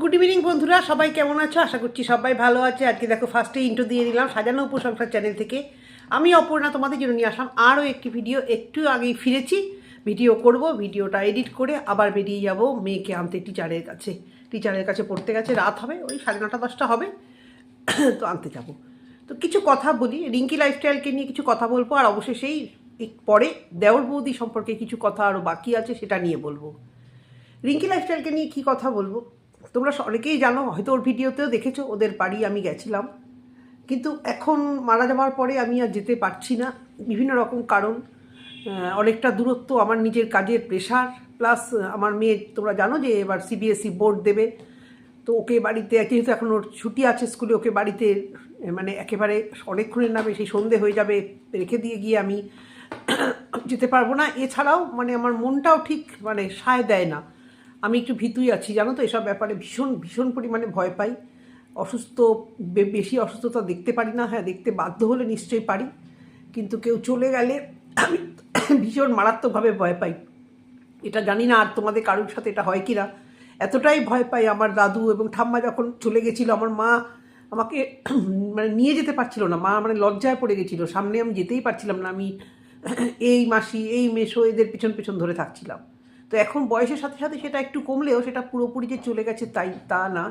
Good evening বন্ধুরা। সবাই কেমন আছো? আশা করছি সবাই ভালো আছে। আজকে দেখো ফার্স্টে ইন্টো দিয়ে দিলাম সাজানো উপসংসার চ্যানেল থেকে। আমি অপর্ণা, তোমাদের জন্য নিয়ে আসলাম আরও একটি ভিডিও একটু আগেই ফিরেছি। ভিডিও করব ভিডিওটা এডিট করে আবার বেরিয়ে যাব মেয়েকে আনতে টিচারের কাছে। টিচারের কাছে পড়তে গেছে, রাত হবে, ওই সাড়ে নটা, দশটা হবে। তো আনতে যাব। তো কিছু কথা বলি, রিঙ্কি লাইফস্টাইলকে নিয়ে কিছু কথা বলব, আর অবশেষেই এক- পরে দেওর বৌদি সম্পর্কে কিছু কথা আরও বাকি আছে, সেটা নিয়ে বলব। রিঙ্কি লাইফস্টাইলকে নিয়ে কী কথা বলব? তোমরা অনেকেই জানো, হয়তো ওর ভিডিওতেও দেখেছ, ওদের বাড়ি আমি গেছিলাম। কিন্তু এখন মারা যাওয়ার পরে আমি আর যেতে পারছি না। বিভিন্ন রকম কারণ অনেকটা দূরত্ব, আমার নিজের কাজের প্রেশার প্লাস আমার মেয়ে, তোমরা জানো যে এবার সিবিএসই বোর্ড দেবে। তো ওকে বাড়িতে, যেহেতু এখন ওর ছুটি আছে স্কুলে, ওকে বাড়িতে মানে একেবারে অনেকক্ষণের নামে সেই সন্ধে হয়ে যাবে, রেখে দিয়ে গিয়ে আমি যেতে পারব না। এছাড়াও মানে আমার মনটাও ঠিক মানে সায় দেয় না। আমি একটু ভীতুই আছি, জানো তো? এসব ব্যাপারে ভীষণ ভীষণ পরিমাণে ভয় পাই। অসুস্থ বেশি অসুস্থতা দেখতে পারি না হ্যাঁ দেখতে বাধ্য হলে নিশ্চয়ই পারি। কিন্তু কেউ চলে গেলে আমি ভীষণ মারাত্মকভাবে ভয় পাই। এটা জানি না আর তোমাদের কারোর সাথে এটা হয় কি না এতটাই ভয় পাই আমার দাদু এবং ঠাম্মা যখন চলে গেছিল, আমার মা আমাকে মানে নিয়ে যেতে পারছিল না। মা মানে লজ্জায় পড়ে গেছিল। সামনে আমি যেতেই পারছিলাম না। আমি এই মাসি, এই মেশো এদের পিছন পিছন ধরে থাকছিলাম। তো এখন বয়সের সাথে সাথে সেটা একটু কমলেও সেটা পুরোপুরি যে চলে গেছে তাই, তা না।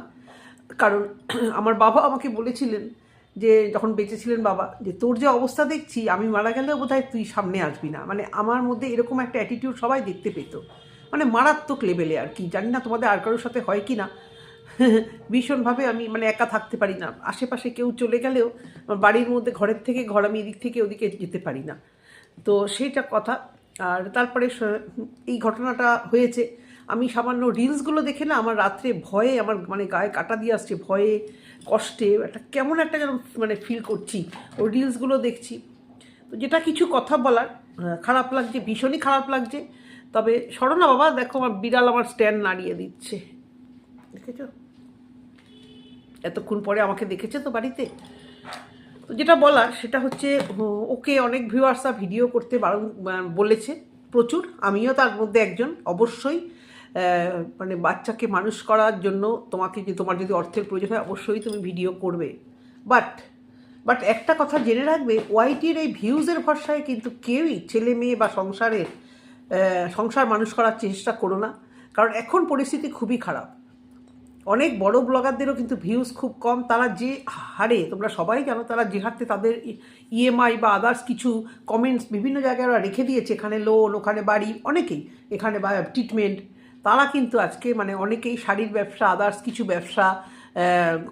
কারণ আমার বাবা আমাকে বলেছিলেন যে, যখন বেঁচে ছিলেন বাবা, যে তোর যে অবস্থা দেখছি, আমি মারা গেলেও বোধহয় তুই সামনে আসবি না। মানে আমার মধ্যে এরকম একটা অ্যাটিটিউড সবাই দেখতে পেত। মানে মারাত্মক লেভেলে আর কি। জানি না তোমাদের আর কারোর সাথে হয় কি না ভীষণভাবে আমি মানে একা থাকতে পারি না। আশেপাশে কেউ চলে গেলেও বাড়ির মধ্যে, ঘরের থেকে, ঘর আমি এদিক থেকে ওদিকে যেতে পারি না। তো সেইটা কথা আর তারপরে এই ঘটনাটা হয়েছে। আমি সামান্য রিলসগুলো দেখে না আমার রাত্রে ভয়ে আমার মানে গায়ে কাটা দিয়ে আসছে, ভয়ে, কষ্টে, একটা কেমন একটা যেন মানে ফিল করছি। ওই রিলসগুলো দেখছি। তো যেটা কিছু কথা বলার খারাপ লাগছে, ভীষণই খারাপ লাগছে। তবে সরো না বাবা, দেখো আমার বিড়াল আমার স্ট্যান্ড নাড়িয়ে দিচ্ছে। দেখেছ? এতক্ষণ পরে আমাকে দেখেছে তো বাড়িতে? তো যেটা বলার সেটা হচ্ছে ওকে অনেক ভিউয়ার্সরা ভিডিও করতে বারণ বলেছে প্রচুর। আমিও তার মধ্যে একজন। অবশ্যই মানে বাচ্চাকে মানুষ করার জন্য তোমাকে যে তোমার যদি অর্থের প্রয়োজন হয়, অবশ্যই তুমি ভিডিও করবে। বাট বাট একটা কথা জেনে রাখবে ওয়াইটির এই ভিউজের ভরসায় কিন্তু কেউই ছেলে মেয়ে বা সংসারের সংসার মানুষ করার চেষ্টা করো না। কারণ এখন পরিস্থিতি খুবই খারাপ। অনেক বড় ব্লগারদেরও কিন্তু ভিউজ খুব কম। তারা যে হারে, তোমরা সবাই জানো, তারা যে হারতে তাদের ইএমআই বা আদার্স কিছু কমেন্টস বিভিন্ন জায়গায় ওরা রেখে দিয়েছে। এখানে লোন ওখানে বাড়ি, অনেকেই এখানে বা ট্রিটমেন্ট তারা কিন্তু আজকে মানে অনেকেই শাড়ির ব্যবসা আদার্স কিছু ব্যবসা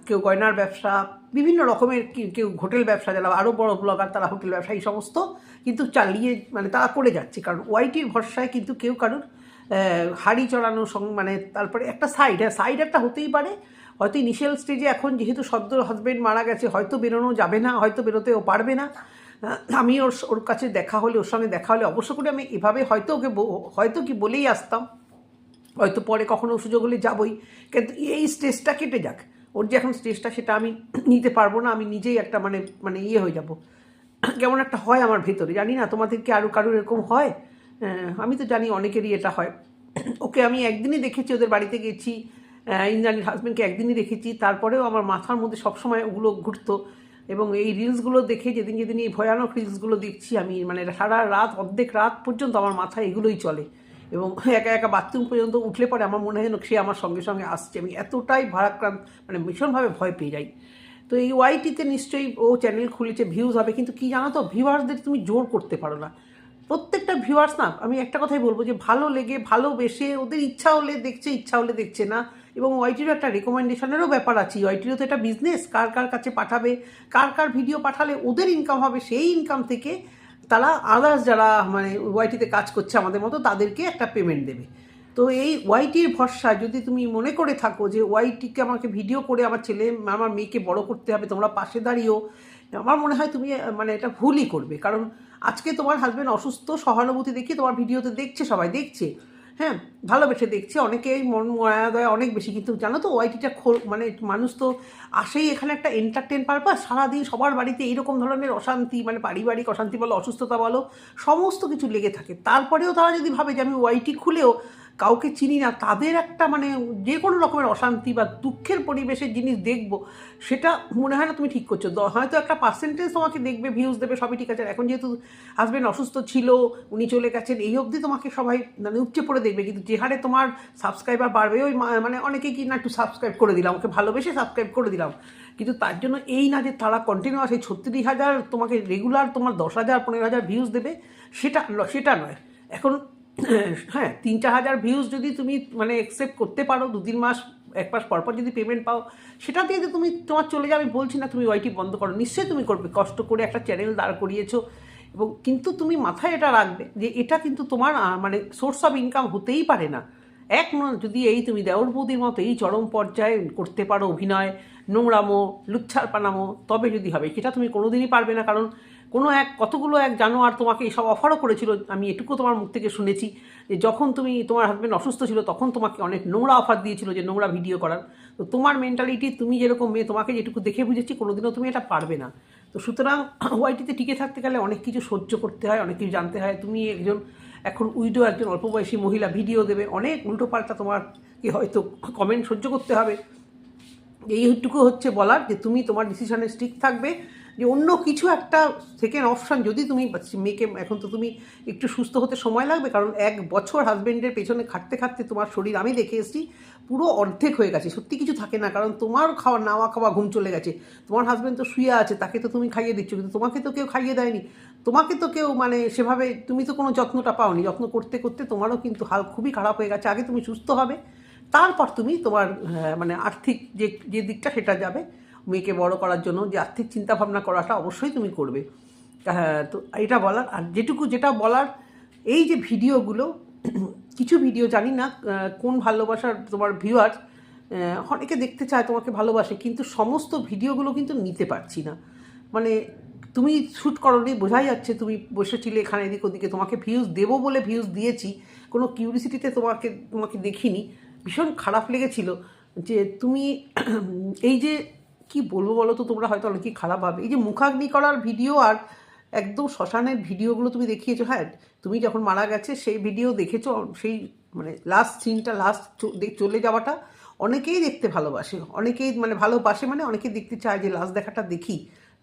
কেউ গয়নার ব্যবসা, বিভিন্ন রকমের কেউ হোটেল ব্যবসা, যারা আরও বড় ব্লগার, তারা হোটেল ব্যবসা, এই সমস্ত কিন্তু চালিয়ে মানে তারা করে যাচ্ছে। কারণ ওয়াইটির ভরসায় কিন্তু কেউ কারোর হাড়ি চড়ানো মানে তারপরে একটা সাইড হ্যাঁ সাইড একটা হতেই পারে। হয়তো ইনিশিয়াল স্টেজে এখন যেহেতু সদ্য হাজব্যান্ড মারা গেছে, হয়তো বেরোনো যাবে না, হয়তো বেরোতেও পারবে না। আমি ওর ওর কাছে দেখা হলে, ওর সঙ্গে দেখা হলে অবশ্য করে আমি এভাবে হয়তো ওকে হয়তো কি বলেই আসতাম। হয়তো পরে কখনো সুযোগ হলে যাবই। কিন্তু এই স্টেজটা কেটে যাক। ওর যে এখন স্টেজটা সেটা আমি নিতে পারব না, আমি নিজেই একটা মানে মানে ইয়ে হয়ে যাব। কেমন একটা হয় আমার ভেতরে, জানি না, তোমাদের কি আরও কারোর এরকম হয়? আমি তো জানি অনেকেরই এটা হয়। ওকে আমি একদিনই দেখেছি, ওদের বাড়িতে গেছি ইন্দ্রাণীর হাজব্যান্ডকে একদিনই দেখেছি। তারপরেও আমার মাথার মধ্যে সবসময় ওগুলো ঘুরতো এবং এই রিলসগুলো দেখে যেদিন যেদিন এই ভয়ানক রিলসগুলো দেখছি, আমি মানে সারা রাত, অর্ধেক রাত পর্যন্ত আমার মাথায় এগুলোই চলে এবং একা একা বাথরুম পর্যন্ত উঠলে পরে আমার মনে হয় যেন সে আমার সঙ্গে সঙ্গে আসছে। আমি এতটাই ভারাক্রান্ত মানে ভীষণভাবে ভয় পেয়ে যাই। তো এই ওয়াইটিতে নিশ্চয়ই ও চ্যানেল খুলেছে ভিউজ হবে, কিন্তু কি জানো তো ভিউয়ার্সদের তুমি জোর করতে পারো না। প্রত্যেকটা ভিউয়ার্স না, আমি একটা কথাই বলব যে ভালো লেগে ভালোবেসে ওদের ইচ্ছা হলে দেখছে, ইচ্ছা হলে দেখছে না। এবং ওয়াইটিরও একটা রেকমেন্ডেশনেরও ব্যাপার আছে। ওয়াইটিরও তো একটা বিজনেস কার কার কাছে পাঠাবে, কার কার ভিডিও পাঠালে ওদের ইনকাম হবে, সেই ইনকাম থেকে তারা আদার্স যারা মানে ওয়াইটিতে কাজ করছে আমাদের মতো, তাদেরকে একটা পেমেন্ট দেবে। তো এই ওয়াইটির ভরসায় যদি তুমি মনে করে থাকো যে ওয়াইটিকে আমাকে ভিডিও করে আমার ছেলে, আমার মেয়েকে বড় করতে হবে, তোমরা পাশে দাঁড়িয়েও আমার মনে হয় তুমি মানে এটা ভুলই করবে। কারণ আজকে তোমার হাজব্যান্ড অসুস্থ, সহানুভূতি দেখিয়ে তোমার ভিডিওতে দেখছে, সবাই দেখছে। হ্যাঁ ভালোবেসে দেখছে। অনেকেই মন মায়া, দয়া অনেক বেশি। কিন্তু জানো তো ওয়াইটিটা খোল মানে মানুষ তো আসেই এখানে একটা এন্টারটেন পারপাস সারাদিন সবার বাড়িতে এইরকম ধরনের অশান্তি মানে পারিবারিক অশান্তি বলো, অসুস্থতা বলো, সমস্ত কিছু লেগে থাকে। তারপরেও তারা যদি ভাবে যে আমি ওয়াইটি খুলেও কাউকে চিনি না, তাদের একটা মানে যে কোনো রকমের অশান্তি বা দুঃখের পরিবেশের জিনিস দেখব, সেটা মনে হয় না তুমি ঠিক করছ। হয়তো একটা পার্সেন্টেজ তোমাকে দেখবে ভিউজ দেবে, সবই ঠিক আছে। এখন যেহেতু হাজব্যান্ড অসুস্থ ছিল, উনি চলে গেছেন, এই অবধি তোমাকে সবাই মানে উপচে পড়ে দেখবে। কিন্তু যে হারে তোমার সাবস্ক্রাইবার বাড়বে, ওই মানে অনেকে কি না একটু সাবস্ক্রাইব করে দিলাম, ওকে ভালোবেসে সাবস্ক্রাইব করে দিলাম। কিন্তু তার জন্য এই না যে তারা কন্টিনিউয়াস এই ছত্রিশ হাজার তোমাকে রেগুলার তোমার দশ হাজার, পনেরো হাজার ভিউজ দেবে, সেটা সেটা নয়। এখন হ্যাঁ তিন চার হাজার ভিউজ যদি তুমি মানে অ্যাকসেপ্ট করতে পারো দু তিন মাস, এক মাস পর পর যদি পেমেন্ট পাও, সেটা দিয়ে যে তুমি তোমার চলে যাবে বলছি না তুমি ওয়াইটি বন্ধ করো, নিশ্চয়ই তুমি করবে, কষ্ট করে একটা চ্যানেল দাঁড় করিয়েছো। এবং কিন্তু তুমি মাথায় এটা রাখবে যে এটা কিন্তু তোমার মানে সোর্স অফ ইনকাম হতেই পারে না। এক যদি এই তুমি দেওর বৌদির মতো এই চরম পর্যায়ে করতে পারো অভিনয়, নোংরামো লুচ্ছার পানামো তবে যদি হবে, সেটা তুমি কোনোদিনই পারবে না। কারণ কোনো এক, কতগুলো এক জানোয়ার তোমাকে এসব অফারও করেছিল, আমি এটুকু তোমার মুখ থেকে শুনেছি, যে যখন তুমি তোমার হাজব্যান্ড অসুস্থ ছিল, তখন তোমাকে অনেক নোংরা অফার দিয়েছিল যে নোংরা ভিডিও করার। তো তোমার মেন্টালিটি তুমি যেরকম মেয়ে, তোমাকে যেটুকু দেখে বুঝেছি, কোনোদিনও তুমি এটা পারবে না। তো সুতরাং ওয়াইটিতে টিকে থাকতে গেলে অনেক কিছু সহ্য করতে হয়, অনেক কিছু জানতে হয়। তুমি একজন, এখন উইডো একজন অল্প বয়সী মহিলা ভিডিও দেবে, অনেক উল্টোপাল্টা তোমার কি হয়তো কমেন্ট সহ্য করতে হবে। এইটুকু হচ্ছে বলার যে তুমি তোমার ডিসিশনে স্টিক থাকবে। যে অন্য কিছু একটা সেকেন্ড অপশান যদি তুমি মেয়েকে এখন তো তুমি একটু সুস্থ হতে সময় লাগবে, কারণ এক বছর হাজবেন্ডের পেছনে খাটতে খাটতে তোমার শরীর, আমি দেখে এসেছি পুরো অর্ধেক হয়ে গেছে, সত্যি কিছু থাকে না, কারণ তোমার খাওয়া নাওয়া খাওয়া ঘুম চলে গেছে। তোমার হাজব্যান্ড তো শুয়ে আছে, তাকে তো তুমি খাইয়ে দিচ্ছ, কিন্তু তোমাকে তো কেউ খাইয়ে দেয়নি। তোমাকে তো কেউ মানে সেভাবে তুমি তো কোনো যত্নটা পাওনি, যত্ন করতে করতে তোমারও কিন্তু হাল খুবই খারাপ হয়ে গেছে, আগে তুমি সুস্থ হবে, তারপর তুমি তোমার মানে আর্থিক যে যে দিকটা সেটা যাবে। মেয়েকে বড় করার জন্য যে আর্থিক চিন্তাভাবনা করাটা অবশ্যই তুমি করবে। হ্যাঁ তো এটা বলার, আর যেটুকু যেটা বলার, এই যে ভিডিওগুলো, কিছু ভিডিও জানি না কোন ভালোবাসার তোমার ভিউয়ার অনেকে দেখতে চায় তোমাকে ভালোবাসে, কিন্তু সমস্ত ভিডিওগুলো কিন্তু নিতে পারছি না। মানে তুমি শ্যুট করনি, বোঝাই যাচ্ছে তুমি বসেছিলে এখানে এদিক ওদিকে, তোমাকে ভিউজ দেবো বলে ভিউজ দিয়েছি, কোনো কিউরিসিটিতে তোমাকে তোমাকে দেখিনি। ভীষণ খারাপ লেগেছিল যে তুমি এই যে কি বলব বলো তো? তোমরা হয়তো অনেকেই খারাপ ভাবে। এই যে মুখাগ্নি করার ভিডিও আর একদম শ্মশানের ভিডিওগুলো তুমি দেখিয়েছো হ্যাঁ তুমি যখন মারা গেছে সেই ভিডিও দেখেছ, সেই মানে লাস্ট সিনটা লাস্ট চলে যাওয়াটা অনেকেই দেখতে ভালোবাসে। অনেকেই মানে ভালোবাসে মানে অনেকেই দেখতে চায় যে লাস্ট দেখাটা দেখি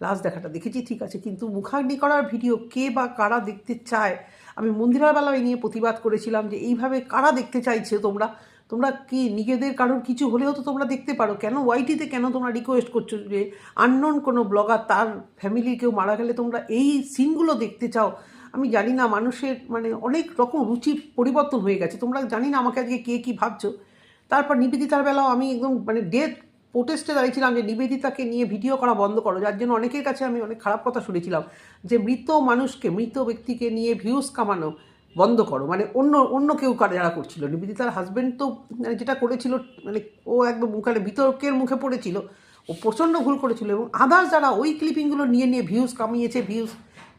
লাস্ট দেখাটা দেখেছি, ঠিক আছে। কিন্তু মুখাগ্নি করার ভিডিও কে বা কারা দেখতে চায়? আমি মন্দিরার বেলায় নিয়ে প্রতিবাদ করেছিলাম যে এইভাবে কারা দেখতে চাইছে তোমরা? তোমরা কি নিজেদের কারোর কিছু হলেও তো তোমরা দেখতে পারো। কেন ওয়াইটিতে কেন তোমরা রিকোয়েস্ট করছ যে আননোন কোনো ব্লগার তার ফ্যামিলির কেউ মারা গেলে তোমরা এই সিনগুলো দেখতে চাও? আমি জানি না, মানুষের মানে অনেক রকম রুচি পরিবর্তন হয়ে গেছে। তোমরা জানি না আমাকে আজকে কে কী ভাবছ। তারপর নিবেদিতার বেলাও আমি একদম মানে ডেথ প্রোটেস্টে দাঁড়িয়েছিলাম যে নিবেদিতাকে নিয়ে ভিডিও করা বন্ধ করো। যার জন্য অনেকের কাছে আমি অনেক খারাপ কথা শুনেছিলাম যে মৃত মানুষকে, মৃত ব্যক্তিকে নিয়ে ভিউজ কামানো বন্ধ করো। মানে অন্য অন্য কেউ কারা যারা করছিল। নিবেদিতার হাজব্যান্ড তো মানে যেটা করেছিল মানে ও একদম মুখানে বিতর্কের মুখে পড়েছিল। ও প্রচণ্ড ভুল করেছিল এবং আদার্স যারা ওই ক্লিপিংগুলো নিয়ে নিয়ে ভিউজ কামিয়েছে ভিউজ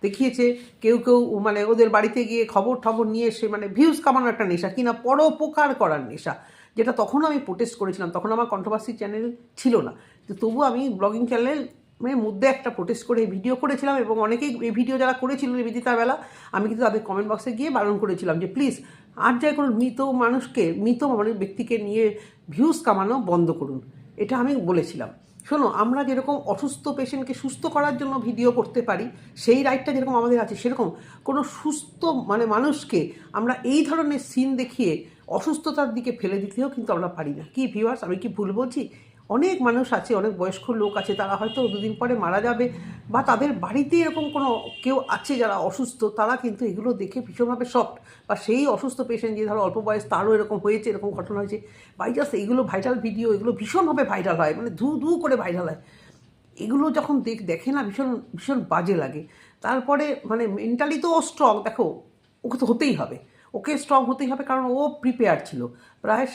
দেখিয়েছে, কেউ কেউ মানে ওদের বাড়িতে গিয়ে খবর টবর নিয়ে এসে মানে ভিউজ কামানোর একটা নেশা কিনা পরোপকার করার নেশা, যেটা তখন আমি প্রোটেস্ট করেছিলাম। তখন আমার কন্ট্রোভার্সি চ্যানেল ছিল না। তো তবু আমি ব্লগিং চ্যানেল মধ্যে একটা প্রোটেস্ট করে ভিডিও করেছিলাম এবং অনেকেই এই ভিডিও যারা করেছিল বেলা, আমি কিন্তু তাদের কমেন্ট বক্সে গিয়ে বারণ করেছিলাম যে প্লিজ আর যাই কোনো মৃত মানুষকে, মৃত মানে ব্যক্তিকে নিয়ে ভিউজ কামানো বন্ধ করুন। এটা আমি বলেছিলাম। শোনো, আমরা যেরকম অসুস্থ পেশেন্টকে সুস্থ করার জন্য ভিডিও করতে পারি, সেই রাইটটা যেরকম আমাদের আছে, সেরকম কোনো সুস্থ মানে মানুষকে আমরা এই ধরনের সিন দেখিয়ে অসুস্থতার দিকে ফেলে দিতেও কিন্তু আমরা পারি না। কি ভিউয়ার্স আমি কি ভুল বলছি? অনেক মানুষ আছে, অনেক বয়স্ক লোক আছে, তারা হয়তো দুদিন পরে মারা যাবে বা তাদের বাড়িতে এরকম কোনো কেউ আছে যারা অসুস্থ, তারা কিন্তু এগুলো দেখে ভীষণভাবে সফট বা সেই অসুস্থ পেশেন্ট যে ধরো অল্প বয়স তারও এরকম হয়েছে, এরকম ঘটনা হয়েছে বাই জাস্ট এইগুলো ভাইরাল ভিডিও এগুলো ভীষণভাবে ভাইরাল হয় মানে ধু ধু করে ভাইরাল হয়। এগুলো যখন দেখ, দেখে না ভীষণ ভীষণ বাজে লাগে। তারপরে মানে মেন্টালি তো ও স্ট্রং দেখো, ওকে তো হতেই হবে। ওকে স্ট্রং হতেই হবে কারণ ও প্রিপেয়ার ছিল। প্রায়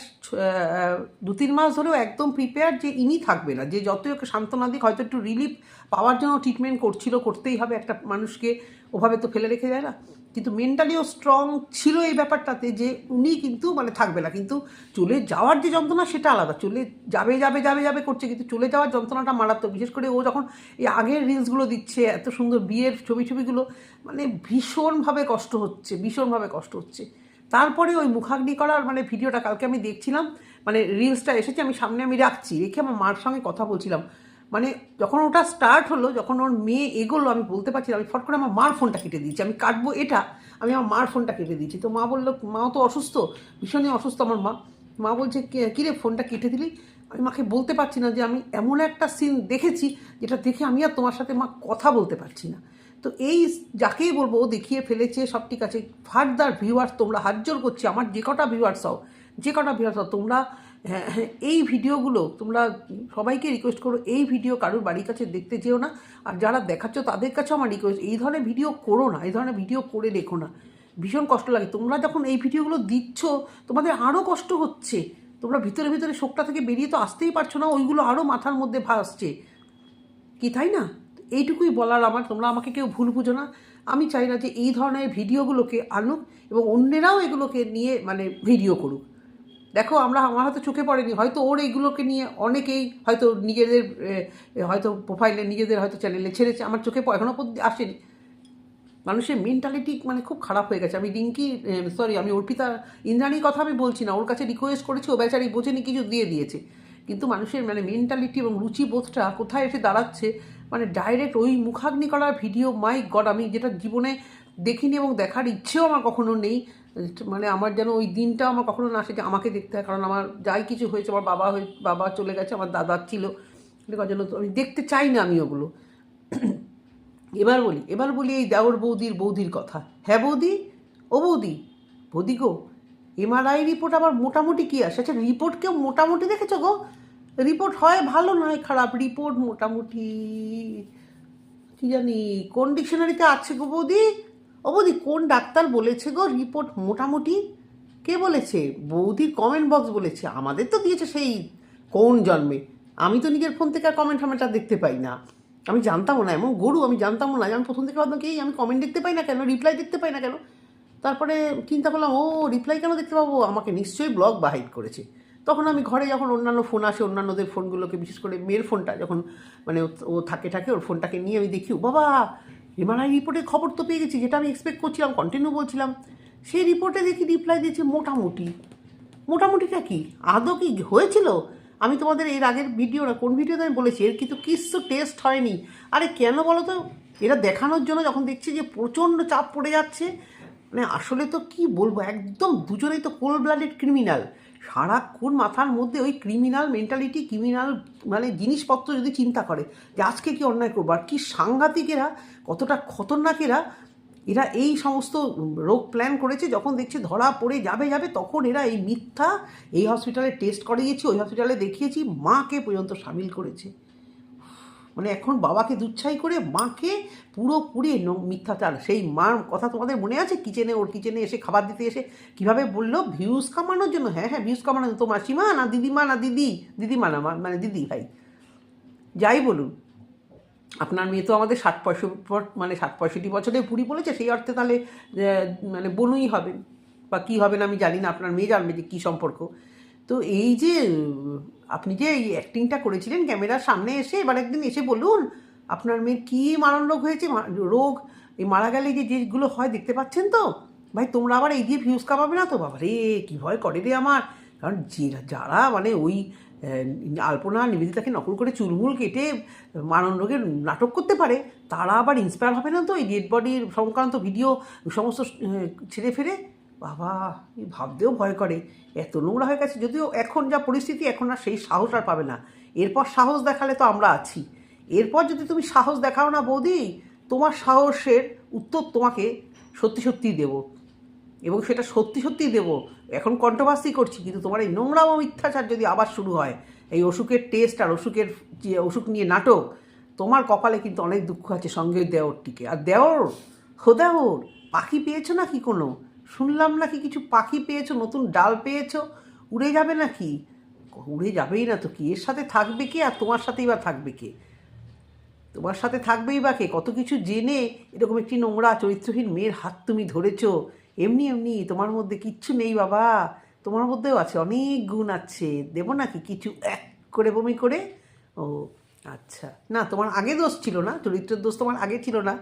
দু তিন মাস ধরেও একদম প্রিপেয়ার যে ইনি থাকবে না, যে যতই ওকে সান্ত্বনা দিক, হয়তো একটু রিলিফ পাওয়ার জন্য ট্রিটমেন্ট করছিল, করতেই হবে, একটা মানুষকে ওভাবে তো ফেলে রেখে যায় না। কিন্তু মেন্টালিও স্ট্রং ছিল এই ব্যাপারটাতে যে উনি কিন্তু মানে থাকবে না। কিন্তু চলে যাওয়ার যে যন্ত্রণা, সেটা আলাদা। চলে যাবে যাবে যাবে যাবে করছে, কিন্তু চলে যাওয়ার যন্ত্রণাটা মারাত্মক। বিশেষ করে ও যখন এই আগের রিলসগুলো দিচ্ছে, এত সুন্দর বিয়ের ছবি ছবিগুলো মানে ভীষণভাবে কষ্ট হচ্ছে, ভীষণভাবে কষ্ট হচ্ছে। তারপরে ওই মুখাগ্নি করার মানে ভিডিওটা কালকে আমি দেখছিলাম মানে রিলসটা এসেছে, আমি সামনে আমি রাখছি, রেখে আমার মার সঙ্গে কথা বলছিলাম। মানে যখন ওটা স্টার্ট হলো, যখন ওর মেয়ে এগোলো, আমি বলতে পারছি আমি ফট করে আমার মার ফোনটা কেটে দিয়েছি। আমি কাটবো এটা, আমি আমার মার ফোনটা কেটে দিয়েছি। তো মা বলল মাও তো অসুস্থ, ভীষণই অসুস্থ আমার মা। মা বলছে, "কে- কিরে ফোনটা কেটে দিলি? আমি মাকে বলতে পারছি না যে আমি এমন একটা সিন দেখেছি, যেটা দেখে আমি আর তোমার সাথে মা কথা বলতে পারছি না। তো এই যাকেই বলব দেখিয়ে ফেলেছে সব ঠিক আছে। ফার্দার ভিউয়ার্স তোমরা হাত জোর করছি আমার যে কটা ভিউয়ার্স হও যে কটা ভিউয়ার্স হও তোমরা হ্যাঁ, হ্যাঁ, এই ভিডিওগুলো তোমরা সবাইকে রিকোয়েস্ট করো এই ভিডিও কারোর বাড়ির কাছে দেখতে যেও না। আর যারা দেখাচ্ছ তাদের কাছেও আমার রিকোয়েস্ট এই ধরনের ভিডিও করো না এই ধরনের ভিডিও করে দেখো না। ভীষণ কষ্ট লাগে। তোমরা যখন এই ভিডিওগুলো দিচ্ছ তোমাদের আরও কষ্ট হচ্ছে। তোমরা ভিতরে ভিতরে শোকটা থেকে বেরিয়ে তো আসতেই পারছ না ওইগুলো আরও মাথার মধ্যে ভাসছে। কি তাই না? এইটুকুই বলার আমার, তোমরা আমাকে কেউ ভুল বুঝো না। আমি চাই না যে এই ধরনের ভিডিওগুলোকে আনুক এবং অন্যেরাও এগুলোকে নিয়ে মানে ভিডিও করুক। দেখো, আমরা, আমার হয়তো চোখে পড়েনি, হয়তো ওর এইগুলোকে নিয়ে অনেকেই হয়তো নিজেদের হয়তো প্রোফাইলে নিজেদের হয়তো চ্যানেলে ছেড়েছে, আমার চোখে প- এখনও পর্যন্ত আসেনি। মানুষের মেন্টালিটি মানে খুব খারাপ হয়ে গেছে। আমি রিঙ্কি সরি আমি অর্পিতা ইন্দ্রাণীর কথা আমি বলছি না, ওর কাছে রিকোয়েস্ট করেছি, ও বেচারি বোঝেনি, কিছু দিয়ে দিয়েছে। কিন্তু মানুষের মানে মেন্টালিটি এবং রুচিবোধটা কোথায় এসে দাঁড়াচ্ছে মানে ডাইরেক্ট ওই মুখাগ্নি করার ভিডিও মাই গড আমি যেটা জীবনে দেখিনি এবং দেখার ইচ্ছেও আমার কখনো নেই। মানে আমার যেন ওই দিনটা আমার কখনো না আসে যে আমাকে দেখতে হয়, কারণ আমার যাই কিছু হয়েছে, আমার বাবা হয়ে, বাবা চলে গেছে, আমার দাদার ছিল। এটার জন্য আমি দেখতে চাই না আমি ওগুলো। এবার বলি এবার বলি এই দেওর বৌদির বৌদির কথা। হ্যাঁ বৌদি? ও বৌদি? বৌদি গো এমআরআই রিপোর্ট আবার মোটামুটি কী আসে? আচ্ছা রিপোর্ট কেউ মোটামুটি দেখেছ গো? রিপোর্ট হয়, ভালো নয়, খারাপ রিপোর্ট মোটামুটি। কি জানি, কোন ডিকশনারিতে আছে গো বৌদি? ও বৌদি, কোন ডাক্তার বলেছে গো রিপোর্ট মোটামুটি? কে বলেছে? বৌদির কমেন্ট বক্স বলেছে। আমাদের তো দিয়েছে সেই কোন জন্মে। আমি তো নিজের ফোন থেকে আর কমেন্ট ফমেন্ট আর দেখতে পাই না। আমি জানতামও না, এমন গরু আমি জানতামও না। আমি প্রথম থেকে ভাবতাম, কি, আমি কমেন্ট দেখতে পাই না কেন? রিপ্লাই দেখতে পাই না কেন? তারপরে চিন্তা করলাম, ও রিপ্লাই কেন দেখতে পাবো? আমাকে নিশ্চয়ই ব্লগ বা হাইড করেছে। তখন আমি ঘরে যখন অন্যান্য ফোন আসে, অন্যান্যদের ফোনগুলোকে, বিশেষ করে মেয়ের ফোনটা, যখন মানে ও- থাকে থাকে, ওর ফোনটাকে নিয়ে আমি দেখি বাবা এমআরআই রিপোর্টের খবর তো পেয়ে গেছি, যেটা আমি এক্সপেক্ট করছিলাম কন্টিনিউ বলছিলাম। সেই রিপোর্টে দেখি রিপ্লাই দিয়েছে মোটামুটি। মোটামুটিটা কি? আদৌ কি হয়েছিল? আমি তোমাদের এর আগের ভিডিও না কোন ভিডিওতে আমি বলেছি? এর কিন্তু কিচ্ছু টেস্ট হয়নি। আরে কেন বলো তো? এটা দেখানোর জন্য যখন দেখছি যে প্রচণ্ড চাপ পড়ে যাচ্ছে মানে আসলে তো কি বলব, একদম দুজনেই তো কোল ব্লাডেড ক্রিমিনাল সারাক্ষণ মাথার মধ্যে ওই ক্রিমিনাল মেন্টালিটি ক্রিমিনাল মানে জিনিসপত্র যদি চিন্তা করে যে আজকে কি অন্যায় করব, আর কি সাংঘাতিকেরা কতটা খতরনাকেরা এরা এই সমস্ত রোগ প্ল্যান করেছে, যখন দেখছে ধরা পড়ে যাবে যাবে, তখন এরা এই মিথ্যা এই হসপিটালে টেস্ট করিয়েছি, ওই হসপিটালে দেখিয়েছি, মাকে পর্যন্ত সামিল করেছে। মানে এখন বাবাকে দুচ্ছাই করে মাকে পুরোপুরি মিথ্যাচার সেই মার কথা তোমাদের মনে আছে? কিচেনে ওর কিচেনে এসে খাবার দিতে এসে কীভাবে বলল? ভিউজ কামানোর জন্য। হ্যাঁ হ্যাঁ ভিউজ কামানোর জন্য তো মাসিমা না দিদিমা না দিদি? দিদিমা না মানে দিদি ভাই। যাই বলুন, আপনার মেয়ে তো আমাদের ষাট পঁয়ষট্টি মানে ষাট পঁয়ষট্টি বছরে পুরি বলেছে, সেই অর্থে তাহলে মানে বনুই হবেন। বা কী হবেন আমি জানি না, আপনার মেয়ে জানবে যে কী সম্পর্ক। তো এই যে আপনি যে এই অ্যাক্টিংটা করেছিলেন ক্যামেরার সামনে এসে এবার একদিন এসে বলুন, আপনার মেয়ের কী মারণ রোগ হয়েছে রোগ, এই মারা গেলে যে যেগুলো হয়, দেখতে পাচ্ছেন তো? ভাই, তোমরা আবার এই দিয়ে ভিউজ কামাবে না তো? বাবা রে কী ভয় করে রে আমার। কারণ যে, যারা মানে ওই আলপনা, নিবেদিতাকে নকল করে চুলমুল কেটে মারণ রোগের নাটক করতে পারে, তারা আবার ইন্সপায়ার হবে না তো? এই ডেড বডির সংক্রান্ত ভিডিও সমস্ত ছেড়ে ফেরে বাবা এই ভাবতেও ভয় করে। এত নোংরা হয়ে গেছে, যদিও এখন যা পরিস্থিতি, এখন আর সেই সাহস আর পাবে না। এরপর সাহস দেখালে তো আমরা আছি। এরপর যদি তুমি সাহস দেখাও না বৌদি, তোমার সাহসের উত্তর তোমাকে সত্যি সত্যিই দেবো। এবং সেটা সত্যি সত্যিই দেবো। এখন কন্ট্রোভার্সি করছি, কিন্তু তোমার এই নোংরা ও মিথ্যাচার যদি আবার শুরু হয়, এই অসুখের টেস্ট আর অসুখের যে অসুখ নিয়ে নাটক, তোমার কপালে কিন্তু অনেক দুঃখ আছে সঙ্গে দেওরটিকে। আর দেওর, হো দেওর, পাখি পেয়েছ নাকি কোনো? শুনলাম নাকি কিছু পাখি পেয়েছ, নতুন ডাল পেয়েছ? উড়ে যাবে নাকি? উড়ে যাবেই না তো, কি এর সাথে থাকবে কে আর তোমার সাথেই বা থাকবে কে? তোমার সাথে থাকবেই বা কে? কত কিছু জেনে এরকম একটি নোংরা চরিত্রহীন মেয়ের হাত তুমি ধরেছ। এমনি এমনি, তোমার মধ্যে কিচ্ছু নেই বাবা। তোমার মধ্যেও আছে অনেক গুণ আছে। দেবো নাকি কিছু এক করে বমি করে? ও আচ্ছা। না, তোমার আগে দোষ ছিল না, চরিত্রের দোষ তোমার আগে ছিল না।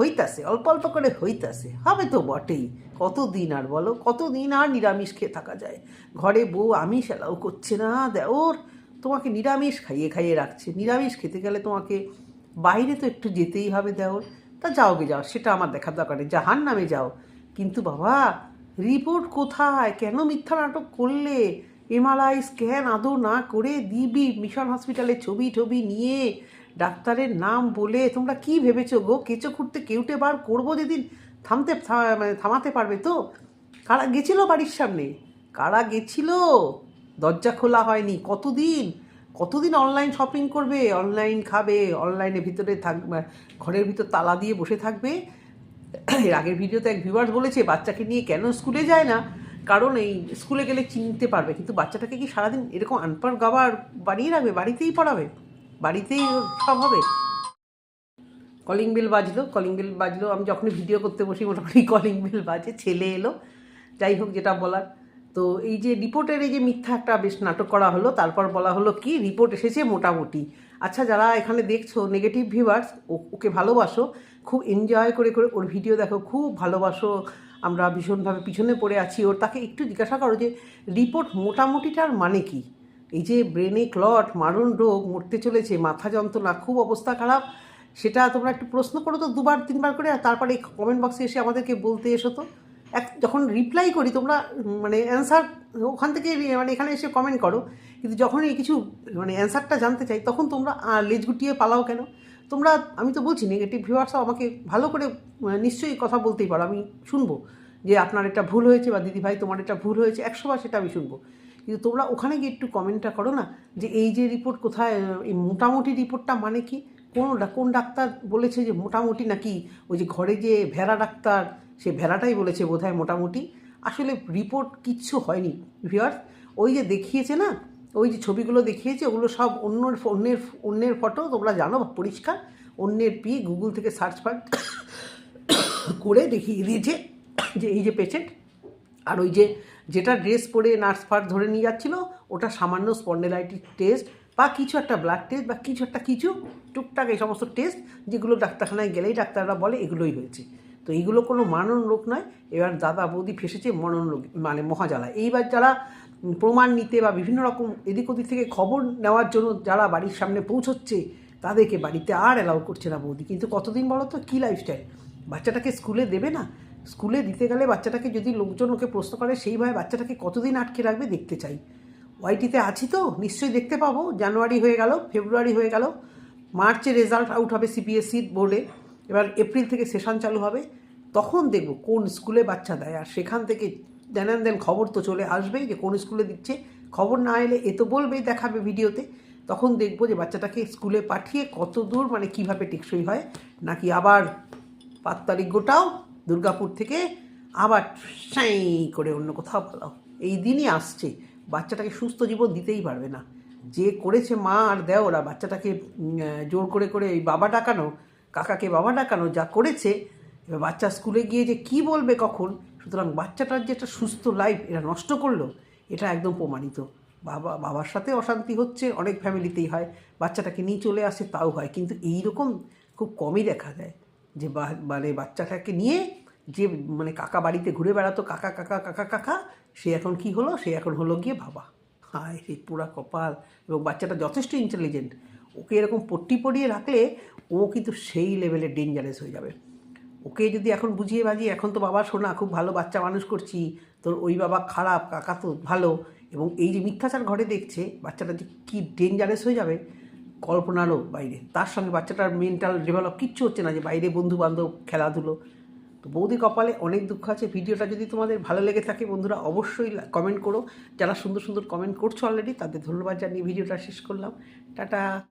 হইতাছে, অল্প অল্প করে হইতাছে। হবে তো বটেই। কতদিন আর বলো? কতদিন আর নিরামিষ খেয়ে থাকা যায়? ঘরে বউ আমিষ এলাও করছে না, দেওর। তোমাকে নিরামিষ খাইয়ে খাইয়ে রাখছে। নিরামিষ খেতে গেলে তোমাকে বাইরে তো একটু যেতেই হবে, দেওর। তা যাও গে, যাও। সেটা আমার দেখার দরকার নেই। জাহান নামে যাও। কিন্তু বাবা, রিপোর্ট কোথায়? কেন মিথ্যা নাটক করলে? এমআরআই স্ক্যান আদৌ না করে দিবি? মিশন হসপিটালে ছবি টবি নিয়ে ডাক্তারের নাম বলে তোমরা কি ভেবেছো গো? কেঁচো খুঁড়তে কেউটে বার করব যেদিন? থামতে মানে থামাতে পারবে তো? কারা গেছিল বাড়ির সামনে? কারা গেছিল? দরজা খোলা হয়নি। কতদিন? কতদিন অনলাইন শপিং করবে? অনলাইন খাবে? অনলাইনে ভিতরে থাকবে ঘরের ভিতর তালা দিয়ে বসে থাকবে? এর আগের ভিডিওতে এক ভিউয়ার্স বলেছে, বাচ্চাকে নিয়ে কেন স্কুলে যায় না? কারণ এই স্কুলে গেলে চিনতে পারবে। কিন্তু বাচ্চাটাকে কি সারাদিন এরকম আনপার গাবার বানিয়ে রাখবে? বাড়িতেই পড়াবে? বাড়িতেই সব হবে। কলিং বেল বাজলো কলিং বেল বাজলো। আমি যখনই ভিডিও করতে বসি, মোটামুটি কলিং বেল বাজে, ছেলে এলো। যাই হোক, যেটা বলার। তো এই যে রিপোর্টের এই যে মিথ্যা একটা বেশ নাটক করা হলো, তারপর বলা হলো কি রিপোর্ট এসেছে মোটামুটি। আচ্ছা যারা এখানে দেখছ নেগেটিভ ভিউয়ার্স ওকে ভালোবাসো, খুব এনজয় করে করে ওর ভিডিও দেখো, খুব ভালোবাসো। আমরা ভীষণভাবে পিছনে পড়ে আছি। ওর তাকে একটু জিজ্ঞাসা করো যে রিপোর্ট মোটামুটিটার মানে কি? এই যে ব্রেনে ক্লট, মারণ রোগ, মরতে চলেছে, মাথা যন্ত্রণা, খুব অবস্থা খারাপ, সেটা তোমরা একটু প্রশ্ন করো তো দুবার, তিনবার করে, আর তারপরে কমেন্ট বক্সে এসে আমাদেরকে বলতে এসো তো। এক, যখন রিপ্লাই করি, তোমরা মানে অ্যান্সার ওখান থেকে মানে এখানে এসে কমেন্ট করো, কিন্তু যখনই কিছু মানে অ্যান্সারটা জানতে চাই, তখন তোমরা লেজ গুটিয়ে পালাও কেন? তোমরা, আমি তো বলছি নেগেটিভ ভিউয়ার্সও আমাকে ভালো করে নিশ্চয়ই কথা বলতেই পারো, আমি শুনব যে আপনার এটা ভুল হয়েছে বা দিদিভাই, তোমার এটা ভুল হয়েছে, একশোবার সেটা আমি শুনব। কিন্তু তোমরা ওখানে গিয়ে একটু কমেন্টটা করো না যে এই যে রিপোর্ট কোথায়, এই মোটামুটি রিপোর্টটা মানে কি? কোন কোন ডাক্তার বলেছে যে মোটামুটি নাকি ওই যে ঘরে যে ভেড়া ডাক্তার, সে ভেড়াটাই বলেছে বোধহয় মোটামুটি। আসলে রিপোর্ট কিচ্ছু হয়নি ভিওয়ার্স ওই যে দেখিয়েছে না, ওই যে ছবিগুলো দেখিয়েছে, ওগুলো সব অন্যের অন্যের অন্যের ফটো তোমরা জানো, পরিষ্কার। অন্যের পি গুগল থেকে সার্চ ফার্চ করে দেখিয়ে দিয়েছে যে এই যে পেশেন্ট আর ওই যে যেটা ড্রেস পরে নার্স ফার্স ধরে নিয়ে যাচ্ছিল, ওটা সামান্য স্পন্ডেলাইটিস টেস্ট বা কিছু একটা ব্লাড টেস্ট বা কিছু একটা কিছু টুকটাক এই সমস্ত টেস্ট যেগুলো ডাক্তারখানায় গেলেই ডাক্তাররা বলে এগুলোই হয়েছে। তো এইগুলো কোনো মানন রোগ নয়, এবার দাদা বৌদি ফেসেছে মনন রোগ মানে মহাজালা এইবার যারা প্রমাণ নিতে বা বিভিন্ন রকম এদিক ওদিক থেকে খবর নেওয়ার জন্য যারা বাড়ির সামনে পৌঁছচ্ছে, তাদেরকে বাড়িতে আর অ্যালাউ করছে না বৌদি। কিন্তু কতদিন বলো তো কী লাইফস্টাইল বাচ্চাটাকে স্কুলে দেবে না? স্কুলে দিতে গেলে বাচ্চাটাকে যদি লোকজন ওকে প্রশ্ন করে সেইভাবে বাচ্চাটাকে কতদিন আটকে রাখবে দেখতে চাই। ওয়াইটিতে আছি তো, নিশ্চয়ই দেখতে পাবো। জানুয়ারি হয়ে গেল, ফেব্রুয়ারি হয়ে গেল, মার্চে রেজাল্ট আউট হবে সিবিএসসি বোর্ডে। এবার এপ্রিল থেকে সেশন চালু হবে। তখন দেখব কোন স্কুলে বাচ্চা দেয়। আর সেখান থেকে দেন দেন খবর তো চলে আসবেই যে কোন স্কুলে দিচ্ছে। খবর না এলে এ তো বলবেই দেখাবে ভিডিওতে। তখন দেখব যে বাচ্চাটাকে স্কুলে পাঠিয়ে কত দূর মানে কীভাবে টেকসই হয়, নাকি আবার পাঁচ তারিখ গোটাও দুর্গাপুর থেকে আবার সাই করে অন্য কোথাও পালাও। এই দিনই আসছে। বাচ্চাটাকে সুস্থ জীবন দিতেই পারবে না। যে করেছে মা আর দেওরা, বাচ্চাটাকে জোর করে করে এই বাবা ডাকানো, কাকাকে বাবা ডাকানো, যা করেছে, এবার বাচ্চা স্কুলে গিয়ে যে কি বলবে কখন? সুতরাং বাচ্চাটার যে একটা সুস্থ লাইফ এরা নষ্ট করল, এটা একদম প্রমাণিত। বাবা, বাবার সাথে অশান্তি হচ্ছে, অনেক ফ্যামিলিতেই হয়। বাচ্চাটাকে নিয়ে চলে আসে, তাও হয়। কিন্তু এই রকম খুব কমই দেখা যায়। যে মানে বাচ্চাটাকে নিয়ে যে মানে কাকা বাড়িতে ঘুরে বেড়াতো, কাকা কাকা কাকা কাকা, সে এখন কি হলো? সে এখন হলো গিয়ে বাবা। হায় রে, পুরা কপাল। এবং বাচ্চাটা যথেষ্ট ইন্টেলিজেন্ট ওকে এরকম পট্টি পড়িয়ে রাখলে ও কিন্তু সেই লেভেলে ডেঞ্জারাস হয়ে যাবে। ওকে যদি এখন বুঝিয়ে বাজিয়ে, এখন তো বাবা শোনা, খুব ভালো বাচ্চা মানুষ করছি। তোর ওই বাবা খারাপ, কাকা তো ভালো। এবং এই যে মিথ্যাচার ঘরে দেখছে, বাচ্চাটা যে কী ডেঞ্জারাস হয়ে যাবে কল্পনারও বাইরে। তার সঙ্গে বাচ্চাটার মেন্টাল ডেভেলপ কিচ্ছু হচ্ছে না যে বাইরে বন্ধু বান্ধব খেলাধুলো। তো বৌদি কপালে অনেক দুঃখ আছে। ভিডিওটা যদি তোমাদের ভালো লেগে থাকে বন্ধুরা, অবশ্যই কমেন্ট করো। যারা সুন্দর সুন্দর কমেন্ট করছ অলরেডি তাদের ধন্যবাদ জানিয়ে ভিডিওটা শেষ করলাম। টাটা!